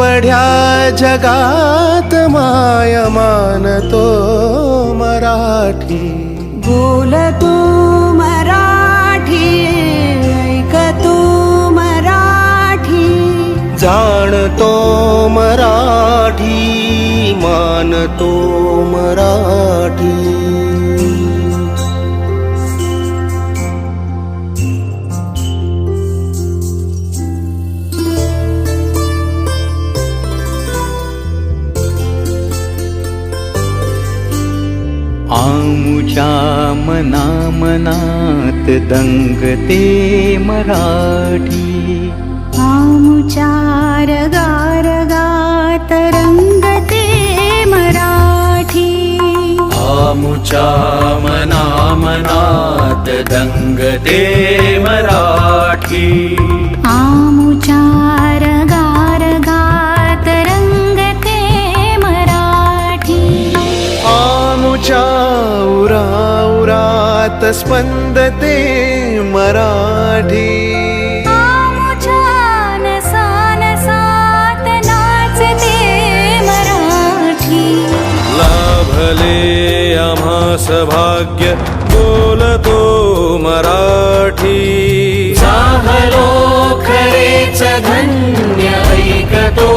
हे वढ्या जगात माय मानतो मराठी. बोलतो मराठी ऐकतो मराठी. जाणतो मराठी मानतो मराठी. आमु मना दङ्गते मराठी आं चारगारगात रङ्गते मराठी आं चा दङ्गते मराठी उरात स्पंदते मराठी. आमुचान सान सात नाचते मराठी. लाभले आम्हास भाग्य बोलतो मराठी. चाहलो खरेच धन्य ऐकतो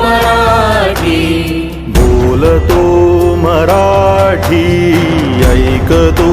मराठी. बोलतो मराठी ऐकतो